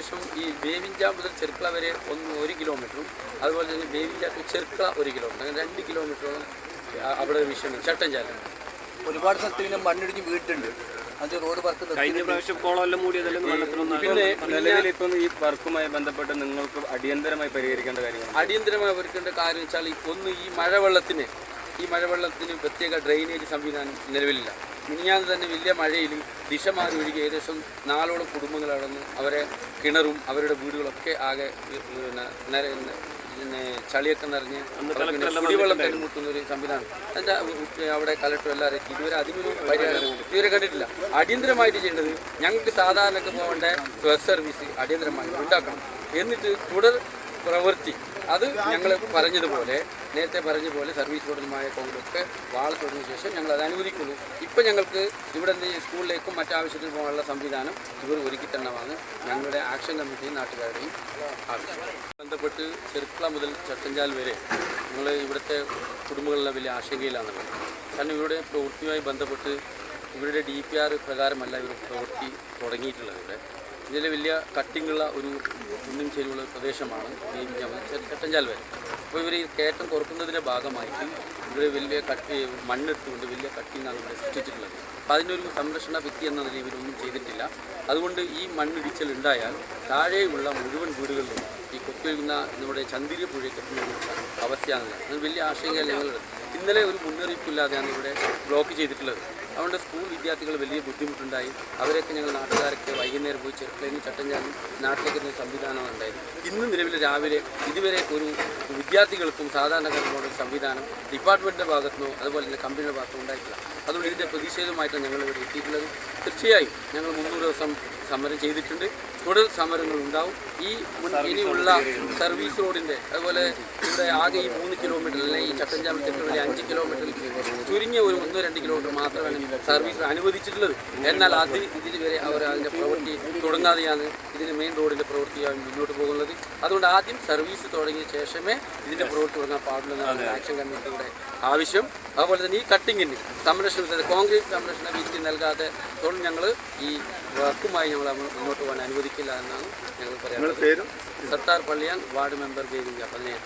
ഏകദേശം ഈ വേവിഞ്ച മുതൽ ചെർക്കള വരെ ഒന്ന് ഒരു കിലോമീറ്ററും അതുപോലെ തന്നെ വേവിഞ്ച ടു ചെർക്കള ഒരു കിലോമീറ്റർ അങ്ങനെ രണ്ട് കിലോമീറ്ററോളം അവിടെ വിഷയമുണ്ട് ചട്ടഞ്ചാലാണ് ഒരുപാട് സ്ഥലത്ത് ഇങ്ങനെ മണ്ണിടിഞ്ഞ് വീട്ടുണ്ട്. അത് റോഡ് വർക്ക് കഴിഞ്ഞ പ്രാവശ്യം കോളമെല്ലാം മൂടിയതെല്ലാം നിലവിൽ ഇപ്പം ഈ വർക്കുമായി ബന്ധപ്പെട്ട് നിങ്ങൾക്ക് അടിയന്തരമായി പരിഹരിക്കേണ്ട കാര്യങ്ങൾ അടിയന്തരമായി പരിഹരിക്കേണ്ട കാര്യം വെച്ചാൽ ഒന്ന് ഈ മഴവെള്ളത്തിന് ഈ മഴവെള്ളത്തിന് പ്രത്യേക ഡ്രെയിനേജ് സംവിധാനം നിലവിലില്ല. മിനിഞ്ഞാന്ന് തന്നെ വലിയ മഴയിൽ ദിശ മാറി ഒഴുകി ഏകദേശം നാലോളം കുടുംബങ്ങൾ അടന്ന് അവരെ കിണറും അവരുടെ വീടുകളൊക്കെ ആകെ പിന്നെ പിന്നെ ചളിയൊക്കെ നിറഞ്ഞ് കുടിവെള്ളം കണ്ടുമുട്ടുന്ന ഒരു സംവിധാനം. എന്താ അവിടെ കലക്ടർ എല്ലാവരും എത്തി. ഇതുവരെ അതിനൊരു പരിഹാരം ഇതുവരെ കണ്ടിട്ടില്ല. അടിയന്തരമായിട്ട് ചെയ്യേണ്ടത് ഞങ്ങൾക്ക് സാധാരണക്ക് പോകേണ്ട ബസ് സർവീസ് അടിയന്തരമായി ഉണ്ടാക്കണം. എന്നിട്ട് തുടർ പ്രവൃത്തി. അത് ഞങ്ങൾ പറഞ്ഞതുപോലെ നേരത്തെ പറഞ്ഞതുപോലെ സർവീസ് റോഡിലുമായ കോൺഗ്രസ് വാൾ തുടങ്ങിയ ശേഷം ഞങ്ങൾ അത് അനുവദിക്കുന്നു ഇപ്പം ഞങ്ങൾക്ക് ഇവിടെ സ്കൂളിലേക്കും മറ്റാവശ്യത്തിന് പോകാനുള്ള സംവിധാനം ഇവർ ഒരുക്കി ഞങ്ങളുടെ ആക്ഷൻ കമ്മിറ്റിയും നാട്ടുകാരുടെയും ആവശ്യം. ബന്ധപ്പെട്ട് ചെറുക്കള മുതൽ ചട്ടഞ്ചാൽ വരെ ഞങ്ങൾ ഇവിടുത്തെ കുടുംബങ്ങളിലെ വലിയ ആശങ്കയിലാണുള്ളത് കാരണം ഇവരുടെ പ്രവൃത്തിയുമായി ബന്ധപ്പെട്ട് ഇവരുടെ ഡി പി ആർ പ്രകാരമല്ല ഇവർ പ്രവൃത്തി തുടങ്ങിയിട്ടുള്ളത്. ഇതിൽ വലിയ കട്ടിങ്ങുള്ള ഒരു കുന്നും ചെരുവുള്ള പ്രദേശമാണ് ഈ ഞമ്മ- ചെ- ചട്ടഞ്ചാൽ വരെ അപ്പോൾ ഇവർ ഈ കയറ്റം കുറക്കുന്നതിന്റെ ഭാഗമായിട്ട് ഇവർ വലിയ കട്ടി മണ്ണെടുത്തുകൊണ്ട് വലിയ കട്ടിങ്ങാണ് ഇവിടെ സൃഷ്ടിച്ചിട്ടുള്ളത്. അപ്പോൾ അതിനൊരു സംരക്ഷണ വ്യക്തി എന്ന നിലയിൽ ഇവരൊന്നും ചെയ്തിട്ടില്ല. അതുകൊണ്ട് ഈ മണ്ണിടിച്ചൽ ഉണ്ടായാൽ താഴെയുള്ള മുഴുവൻ വീടുകളിലും ഈ കൊത്തിയൊഴുകുന്ന നമ്മുടെ ചന്ദിരി പുഴയെ ഒരു അവസ്ഥയാണുള്ളത് അത് വലിയ ആശങ്കയല്ല ഞങ്ങളുടെ. ഇന്നലെ ഒരു മുന്നറിയിപ്പില്ലാതെയാണ് ഇവിടെ ബ്ലോക്ക് ചെയ്തിട്ടുള്ളത്. അതുകൊണ്ട് സ്കൂൾ വിദ്യാർത്ഥികൾ വലിയ ബുദ്ധിമുട്ടുണ്ടായി. അവരൊക്കെ ഞങ്ങൾ നാട്ടുകാരൊക്കെ വൈകുന്നേരം പോയി ചെറുക്കളയിൽ ചട്ടം ചട്ടഞ്ചാലും നാട്ടിലേക്ക് എത്തുന്ന സംവിധാനമാണ് ഉണ്ടായത് ഇന്ന് നിലവിൽ രാവിലെ ഇതുവരെ ഒരു വിദ്യാർത്ഥികൾക്കും സാധാരണക്കാർക്കുള്ള ഒരു സംവിധാനം ഡിപ്പാർട്ട്മെന്റിന്റെ ഭാഗത്തുനിന്നോ അതുപോലെ തന്നെ കമ്പനിയുടെ ഭാഗത്തുനിന്നോ ഉണ്ടായിട്ടില്ല. അതുകൊണ്ട് ഇതിന്റെ പ്രതിഷേധമായിട്ടാണ് ഞങ്ങൾ ഇവിടെ എത്തിയിട്ടുള്ളത്. തീർച്ചയായും ഞങ്ങൾ മുന്നൂറ് ദിവസം സമരം ചെയ്തിട്ടുണ്ട്. തുടർ സമരങ്ങൾ ഉണ്ടാവും. ഈ മുൻ ഇനിയുള്ള സർവീസ് റോഡിന്റെ അതുപോലെ ഇവിടെ ആകെ ഈ മൂന്ന് കിലോമീറ്റർ അല്ലെങ്കിൽ ഈ ചട്ടഞ്ചാമത്തേക്ക് ഒരു അഞ്ച് കിലോമീറ്ററിൽ ചുരുങ്ങിയ ഒരു ഒന്നോ രണ്ട് കിലോമീറ്റർ മാത്രമാണ് സർവീസ് അനുവദിച്ചിട്ടുള്ളത്. എന്നാൽ അത് ഇതിൽ വരെ അവർ അതിന്റെ പ്രവൃത്തി തുടങ്ങാതെയാണ് ഇതിന് മെയിൻ റോഡിന്റെ പ്രവൃത്തിയാണ് മുന്നോട്ട് പോകുന്നത്. അതുകൊണ്ട് ആദ്യം സർവീസ് തുടങ്ങിയ ശേഷമേ ഇതിന്റെ പ്രവൃത്തി തുടങ്ങാൻ പാടുള്ളൂ എന്നാണ് ആക്ഷൻ കമ്മിറ്റിയുടെ ആവശ്യം. അതുപോലെ തന്നെ ഈ കട്ടിങ്ങിന് സംരക്ഷണത്തിന് കോൺക്രീറ്റ് സംരക്ഷണ ഭിത്തി നൽകാതെ തുടർന്ന് ഞങ്ങൾ ഈ വർക്കുമായി ഞങ്ങൾ മുന്നോട്ട് പോകാൻ അനുവദിക്കില്ല എന്നാണ് ഞങ്ങൾ പറയുന്നത് സർത്താർ സത്താർ പള്ളിയാൻ വാർഡ് മെമ്പർ ബേബിങ്ക പതിനേഴ്